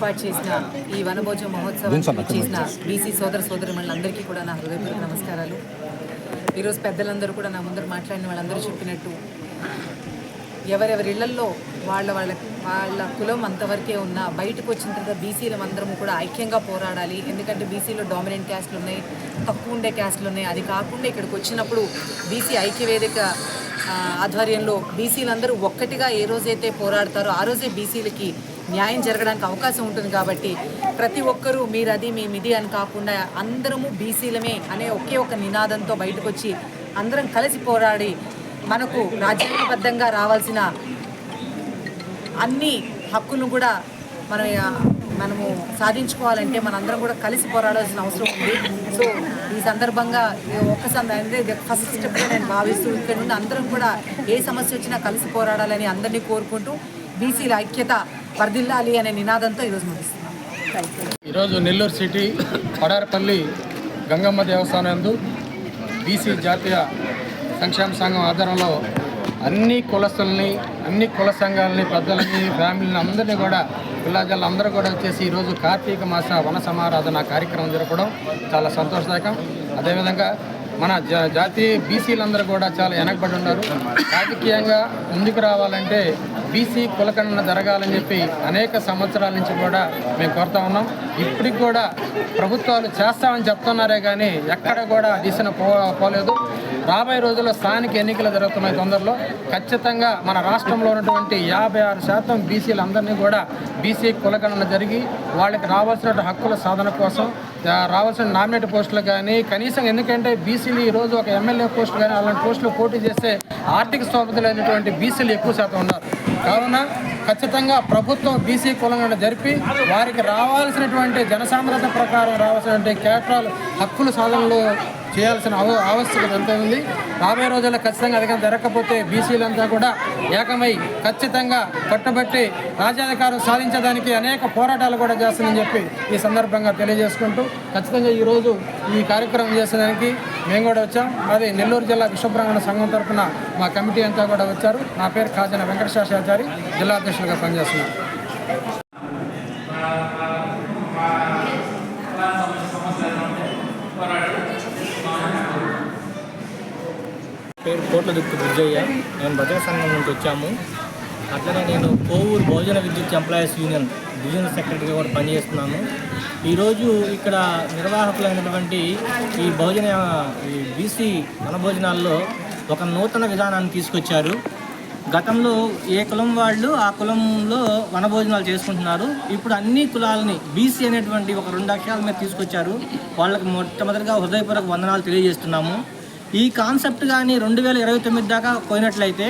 ఏర్పాటు చేసిన ఈ వనభోజ మహోత్సవానికి చేసిన బీసీ సోదర సోదరులందరికీ కూడా నా హృదయపూర్వక నమస్కారాలు. ఈరోజు పెద్దలందరూ కూడా నా ముందర మాట్లాడిన వాళ్ళందరూ చెప్పినట్టు ఎవరెవరి ఇళ్ళల్లో వాళ్ళ వాళ్ళ వాళ్ళ కులం అంతవరకే ఉన్నా బయటకు వచ్చిన తర్వాత బీసీలం అందరము కూడా ఐక్యంగా పోరాడాలి. ఎందుకంటే బీసీలో డామినెంట్ క్యాస్ట్లు ఉన్నాయి తక్కువ ఉండే క్యాస్ట్లు ఉన్నాయి. అది కాకుండా ఇక్కడికి వచ్చినప్పుడు బీసీ ఐక్యవేదిక ఆధ్వర్యంలో బీసీలందరూ ఒక్కటిగా ఏ రోజైతే పోరాడతారో ఆ రోజే బీసీలకి న్యాయం జరగడానికి అవకాశం ఉంటుంది కాబట్టి ప్రతి ఒక్కరూ మీరు అది మేము ఇది అని కాకుండా అందరము బీసీలమే అనే ఒకే ఒక నినాదంతో బయటకు వచ్చి అందరం కలిసి పోరాడి మనకు రాజ్యాంగబద్ధంగా రావాల్సిన అన్ని హక్కులను కూడా మనం మనము సాధించుకోవాలంటే మనందరం కూడా కలిసి పోరాడాల్సిన అవసరం ఉంది. సో ఈ సందర్భంగా ఒక్క సందర్భం ఫస్ట్ స్టెప్గా నేను భావిస్తూ ఇక్కడ నుండి అందరం కూడా ఏ సమస్య వచ్చినా కలిసి పోరాడాలని అందరినీ కోరుకుంటూ బీసీల ఐక్యత వర్దిల్లాలి అనే నినాదంతో ఈరోజు ముగిస్తున్నాం. ఈరోజు నెల్లూరు సిటీ పడారపల్లి గంగమ్మ దేవస్థానం యందు బీసీ జాతీయ సంక్షేమ సంఘం ఆధారంలో అన్ని కులస్తుల్ని అన్ని కుల సంఘాలని పెద్దలని ఫ్యామిలీని అందరినీ కూడా పిల్లాజాలు అందరూ కూడా వచ్చేసి ఈరోజు కార్తీక మాస వన సమారాధన కార్యక్రమం జరపడం చాలా సంతోషదాయకం. అదేవిధంగా మన జా జాతీయ బీసీలందరూ కూడా చాలా వెనకబడి ఉన్నారు. రాజకీయంగా ముందుకు రావాలంటే బీసీ కులకరణ జరగాలని చెప్పి అనేక సంవత్సరాల నుంచి కూడా మేము కోరుతా ఉన్నాం. ఇప్పటికి కూడా ప్రభుత్వాలు చేస్తామని చెప్తున్నారే కానీ ఎక్కడ కూడా దిశన పో పోలేదు. రాబోయే రోజుల్లో స్థానిక ఎన్నికలు జరుగుతున్నాయి తొందరలో. ఖచ్చితంగా మన రాష్ట్రంలో ఉన్నటువంటి యాభై ఆరు శాతం బీసీలందరినీ కూడా బీసీ కులగణన జరిగి వాళ్ళకి రావాల్సిన హక్కుల సాధన కోసం రావాల్సిన నామినేట్ పోస్టులు కానీ కనీసం ఎందుకంటే బీసీలు ఈరోజు ఒక ఎమ్మెల్యే పోస్టు కానీ అలాంటి పోస్టులు పోటీ చేస్తే ఆర్థిక స్తోమతలైనటువంటి బీసీలు ఎక్కువ శాతం ఉన్నారు. కావున ఖచ్చితంగా ప్రభుత్వం బీసీ కులంగా జరిపి వారికి రావాల్సినటువంటి జనసాంద్రత ప్రకారం రావాల్సినటువంటి కేటాలు హక్కుల సాధనలో చేయాల్సిన ఆవశ్యకత ఎంత ఉంది. రాబోయే రోజుల్లో ఖచ్చితంగా అధికం జరగకపోతే బీసీలంతా కూడా ఏకమై ఖచ్చితంగా పట్టుబట్టి రాజ్యాధికారం సాధించడానికి అనేక పోరాటాలు కూడా చేస్తుందని చెప్పి ఈ సందర్భంగా తెలియజేసుకుంటూ ఖచ్చితంగా ఈరోజు ఈ కార్యక్రమం చేసేదానికి మేము కూడా వచ్చాం. అది నెల్లూరు జిల్లా విశ్వబ్రాహ్మణ సంఘం తరఫున మా కమిటీ అంతా కూడా వచ్చారు. నా పేరు కాజన వెంకటశాస్త్రాచారి జిల్లా అధ్యక్షులుగా పనిచేస్తున్నాను పేరు కోట్ల దిక్కు విజయ్య నేను భజన సంఘం నుంచి వచ్చాము. అట్లనే నేను కోవూరు భోజన విద్యుత్ ఎంప్లాయీస్ యూనియన్ డివిజనల్ సెక్రటరీగా కూడా పనిచేస్తున్నాను. ఈరోజు ఇక్కడ నిర్వాహకులైనటువంటి ఈ భోజన ఈ బీసీ వనభోజనాల్లో ఒక నూతన విధానాన్ని తీసుకొచ్చారు. గతంలో ఏ కులం వాళ్ళు ఆ కులంలో వనభోజనాలు చేసుకుంటున్నారు. ఇప్పుడు అన్ని కులాలని బీసీ అనేటువంటి ఒక రెండు అక్షరాల మీద తీసుకొచ్చారు. వాళ్ళకి మొట్టమొదటిగా హృదయపూర్వక వందనాలు తెలియజేస్తున్నాము. ఈ కాన్సెప్ట్ కానీ రెండు వేల ఇరవై తొమ్మిది దాకా పోయినట్లయితే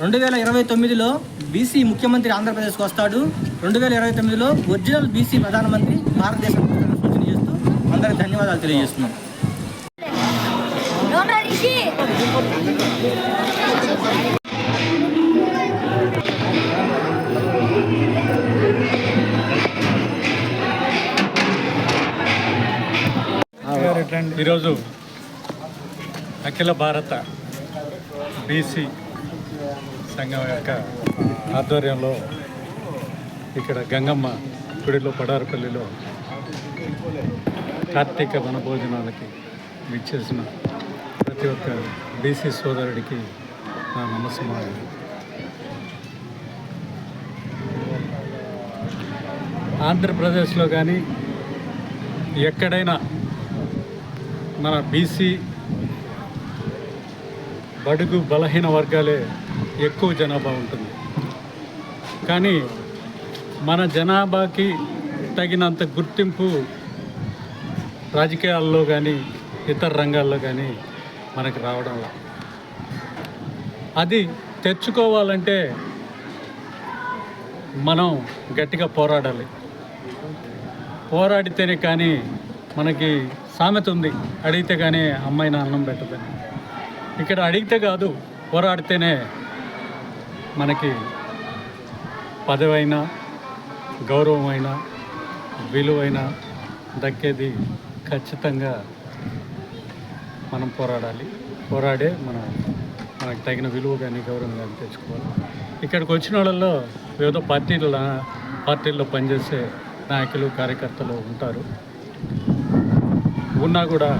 రెండు వేల ఇరవై తొమ్మిదిలో బీసీ ముఖ్యమంత్రి ఆంధ్రప్రదేశ్కి వస్తాడు రెండు వేల ఇరవై తొమ్మిదిలో ఒరిజినల్ బీసీ ప్రధానమంత్రి వస్తాడని సూచన చేస్తూ అందరికి ధన్యవాదాలు తెలియజేస్తున్నాం! ఈరోజు అఖిల భారత బీసీ సంఘం యొక్క ఆధ్వర్యంలో ఇక్కడ గంగమ్మ గుడిలో పడారపల్లిలో కార్తీక వనభోజనాలకి విచ్చేసిన ప్రతి ఒక్క బీసీ సోదరుడికి నా నమస్కారం. ఆంధ్రప్రదేశ్లో కానీ ఎక్కడైనా మన బీసీ బడుగు బలహీన వర్గాలే ఎక్కువ జనాభా ఉంటుంది. కానీ మన జనాభాకి తగినంత గుర్తింపు రాజకీయాల్లో కానీ ఇతర రంగాల్లో కానీ మనకి రావడం అది తెచ్చుకోవాలంటే మనం గట్టిగా పోరాడాలి. పోరాడితేనే కానీ మనకి సామెత ఉంది. అడిగితే కానీ అమ్మాయిని అన్నం పెట్టదని. ఇక్కడ అడిగితే కాదు పోరాడితేనే మనకి పదవైన గౌరవమైన విలువైన దక్కేది ఖచ్చితంగా మనం పోరాడాలి. పోరాడే మనం మనకు తగిన విలువ కానీ గౌరవం కానీ తెచ్చుకోవాలి. ఇక్కడికి వచ్చిన వాళ్ళల్లో వివిధ పార్టీల పార్టీల్లో పనిచేసే నాయకులు కార్యకర్తలు ఉంటారు. ఉన్నా కూడా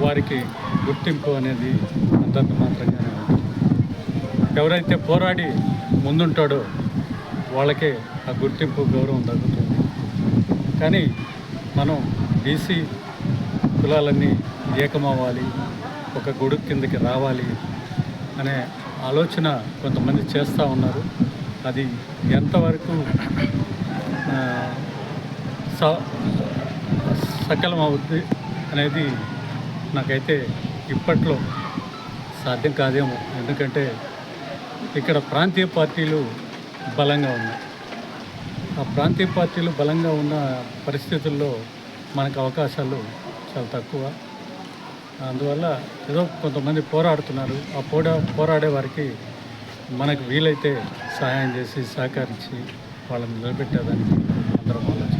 వారికి గుర్తింపు అనేది అంతంత మాత్రంగానే ఉంటుంది. ఎవరైతే పోరాడి ముందుంటాడో వాళ్ళకే ఆ గుర్తింపు గౌరవం దక్కుతుంది. కానీ మనం బీసీ కులాలన్నీ ఏకమవ్వాలి ఒక గొడుగు కిందకి రావాలి అనే ఆలోచన కొంతమంది చేస్తూ ఉన్నారు. అది ఎంతవరకు స- సకలం అవుద్ది అనేది నాకైతే ఇప్పట్లో సాధ్యం కాదేమో. ఎందుకంటే ఇక్కడ ప్రాంతీయ పార్టీలు బలంగా ఉన్నాయి. ఆ ప్రాంతీయ పార్టీలు బలంగా ఉన్న పరిస్థితుల్లో మనకు అవకాశాలు చాలా తక్కువ. అందువల్ల ఏదో కొంతమంది పోరాడుతున్నారు. ఆ పోరా పోరాడే వారికి మనకు వీలైతే సహాయం చేసి సహకరించి వాళ్ళని నిలబెట్టేదానికి అందరం ఆలోచించాలి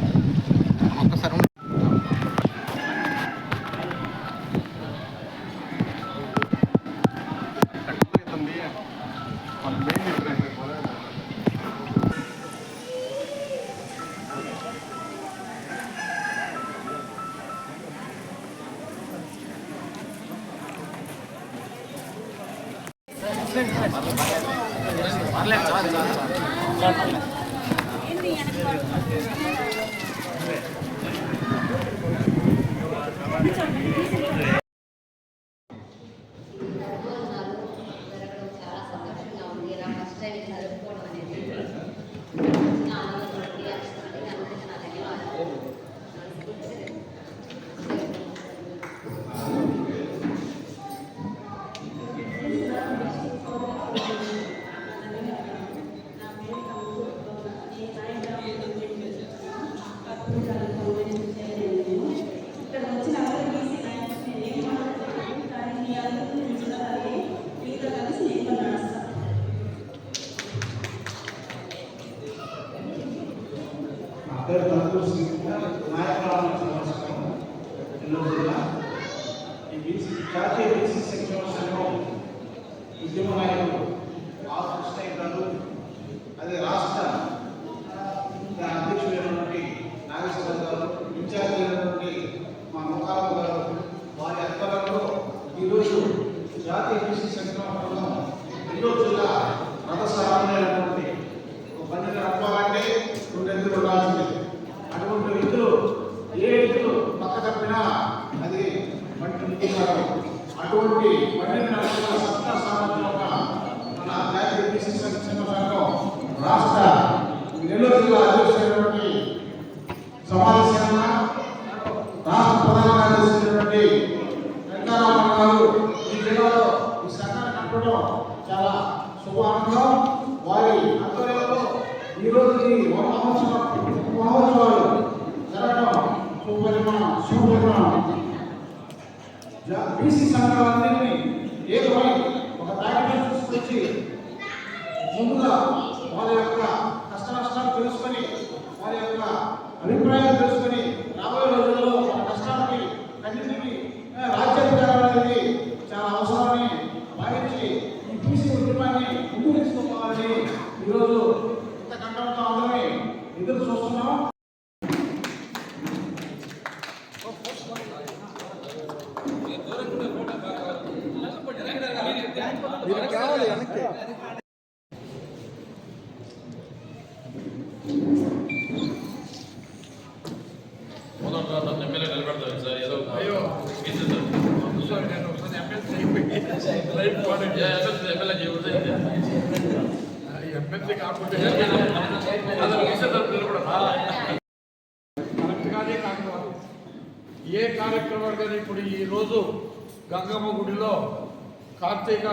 చాలా అందరి తరపు నాయకురాలను నమస్కారం. ఎన్నో జిల్లా ఈ బీసీ జాతీయ బీసీ సంక్షేమ సంఘం ఉద్యమ నాయకులు ఆర్ కృష్ణయ్య గారు అదే రాష్ట్ర దాని అధ్యక్షుడైనటువంటి నాగేశ్వర గారు ఇన్ఛార్జ్ అయినటువంటి మా ముఖారావు గారు వారి అధికారంలో ఈరోజు జాతీయ బీసీ సంక్షేమ సంఘం ఎన్నో జిల్లా రథసారమైనటువంటి ఒక బండిని నడపాలంటే రెండు ఎదురు ఉండాల్సిందే అటువంటి వ్యక్తులు ఏ వ్యక్తులు పక్క తప్పినా అది బండి ముందుకు అటువంటి బండిని నడుపుతున్న సత్తా సామర్థ్యం ఒక మన జాతీయ బీసీ సంక్షేమ సంఘం రాష్ట్ర నెల్లూరు జిల్లా సమావేశం రాష్ట్ర ప్రధాన కార్యదర్శి అయినటువంటి వెంకటరామన్ గారు ఈ జిల్లాలో ఈ సంఘాన్ని నడపడం చాలా శుభానందం వారి ఆధ్వర్యంలో ఈ రోజు ఈ వన మహోత్సవం మహోత్సవాలు జరగడం శుభపరిమాణం శుభపరిమాణం జా- బీసీ సంఘాలన్నింటినీ ఏకమై ఒక తాటిపై తీసుకొచ్చి ముందుగా వారి యొక్క కష్ట నష్టాలు తెలుసుకొని వారి యొక్క అభిప్రాయాలు తెలుసుకొని రాబోయే రోజుల్లో మన కష్టానికి అన్నింటికి ఆ, రాజ్యాధికారం అనేది చాలా అవసరమని భావించి ఈ బీసీ ఉద్యమాన్ని ముందుకు తీసుకోవాలని ఈరోజు ఇంత కంటంతో అందరమే ఎదురు చూస్తున్నాం మొదట నన్ను ఎమ్మెల్యే నిలబెడతారు సార్ ఏదో అయ్యో ఎమ్మెల్యే చేయకూడదు ఎమ్మెల్యే కాకుండా కరెక్ట్గానే కాకపోవాలి ఏ కార్యక్రమాలు కానీ ఇప్పుడు ఈరోజు గంగమ్మ గుడిలో కార్తీక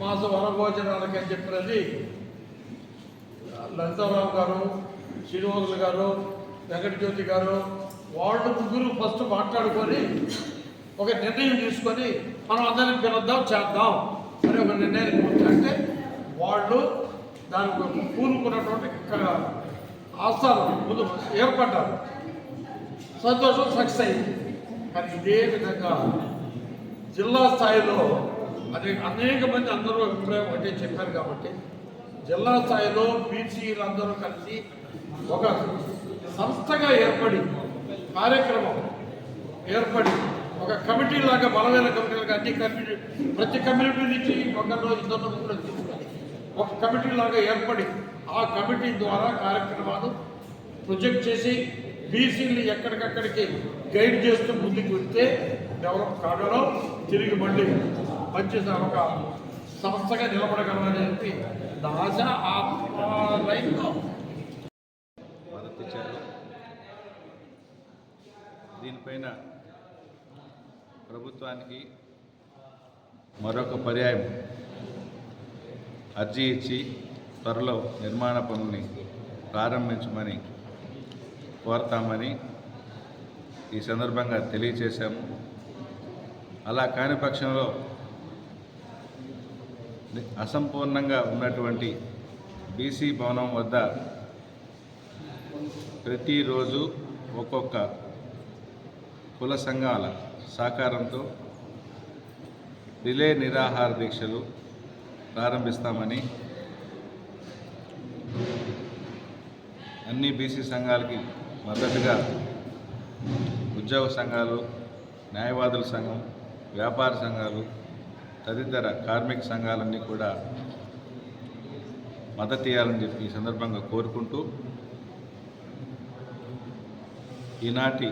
మాస వనభోజనాలకి అని చెప్పినది లలితారావు గారు శ్రీనివాసులు గారు వెంకటజ్యోతి గారు వాళ్ళు ముగ్గురు ఫస్ట్ మాట్లాడుకొని ఒక నిర్ణయం తీసుకొని మనం అందరిని పిలుద్దాం చేద్దాం అని ఒక నిర్ణయానికి వచ్చి అంటే వాళ్ళు దానికి కూరుకున్నటువంటి ఆస్థానం ముందు ఏర్పడ్డారు. సంతోషం సక్సెస్ అయింది. కానీ ఇదే విధంగా జిల్లా స్థాయిలో అదే అనేక మంది అందరూ అభిప్రాయం ఒకటే చెప్పారు కాబట్టి జిల్లా స్థాయిలో బీసీలందరూ కలిసి ఒక సంస్థగా ఏర్పడి కార్యక్రమం ఏర్పడి ఒక కమిటీ లాగా బలమైన కమిటీలుగా అన్ని కమిటీ ప్రతి కమ్యూనిటీ నుంచి ఒకరిలో ఇద్దరు ముగ్గురు తీసుకొని ఒక కమిటీ లాగా ఏర్పడి ఆ కమిటీ ద్వారా కార్యక్రమాలు ప్రొజెక్ట్ చేసి బీసీలు ఎక్కడికక్కడికి గైడ్ చేస్తూ ముందుకు వెళ్తే డెవలప్ కావడం తిరిగి మళ్ళీ మంచి ఒక సంస్థగా నిలబడగలమని చెప్పి నా ఆశ ఆ లైన్లో దీనిపైన ప్రభుత్వానికి మరొక పర్యాయం అర్జీ ఇచ్చి త్వరలో నిర్మాణ పనుల్ని ప్రారంభించమని కోరతామని ఈ సందర్భంగా తెలియచేశాము అలా కాని పక్షంలో అసంపూర్ణంగా ఉన్నటువంటి బీసీ భవనం వద్ద ప్రతిరోజు ఒక్కొక్క కుల సంఘాల సహకారంతో రిలే నిరాహార దీక్షలు ప్రారంభిస్తామని అన్ని బీసీ సంఘాలకి మద్దతుగా ఉద్యోగ సంఘాలు న్యాయవాదుల సంఘం వ్యాపార సంఘాలు తదితర కార్మిక సంఘాలన్నీ కూడా మద్దతు ఇవ్వాలని చెప్పి ఈ సందర్భంగా కోరుకుంటూ ఈనాటి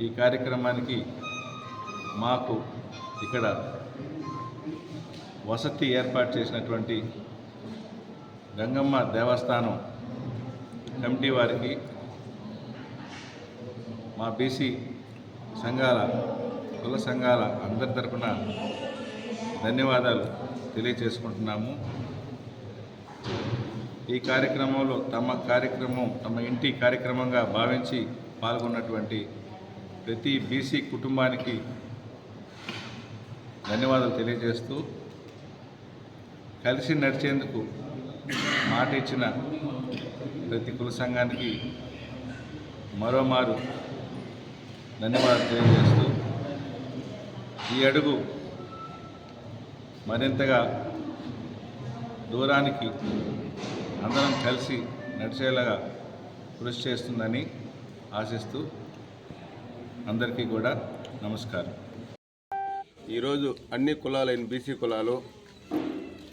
ఈ కార్యక్రమానికి మాకు ఇక్కడ వసతి ఏర్పాటు చేసినటువంటి గంగమ్మ దేవస్థానం కమిటీ వారికి మా బీసీ సంఘాల కుల సంఘాల అందరి తరఫున ధన్యవాదాలు తెలియచేసుకుంటున్నాము. ఈ కార్యక్రమంలో తమ కార్యక్రమం తమ ఇంటి కార్యక్రమంగా భావించి పాల్గొన్నటువంటి ప్రతి బీసీ కుటుంబానికి ధన్యవాదాలు తెలియజేస్తూ కలిసి నడిచేందుకు మాట ఇచ్చిన ప్రతి కుల సంఘానికి మరోమారు ధన్యవాదాలు తెలియజేస్తూ ఈ అడుగు మరింతగా దూరానికి అందరం కలిసి నడిచేలాగా కృషి చేస్తుందని ఆశిస్తూ అందరికీ కూడా నమస్కారం. ఈరోజు అన్ని కులాలైన బీసీ కులాలు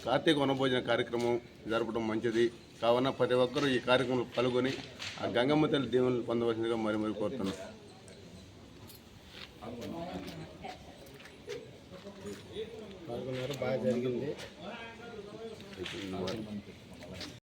కార్తీక వనభోజన కార్యక్రమం జరపడం మంచిది. కావున ప్రతి ఒక్కరూ ఈ కార్యక్రమంలో పాల్గొని ఆ గంగమ్మ తల్లి దీవెనలు పొందవలసిందిగా మరి మరి కోరుతున్నాం. పాల్గొన్నారు. బాగా జరిగింది.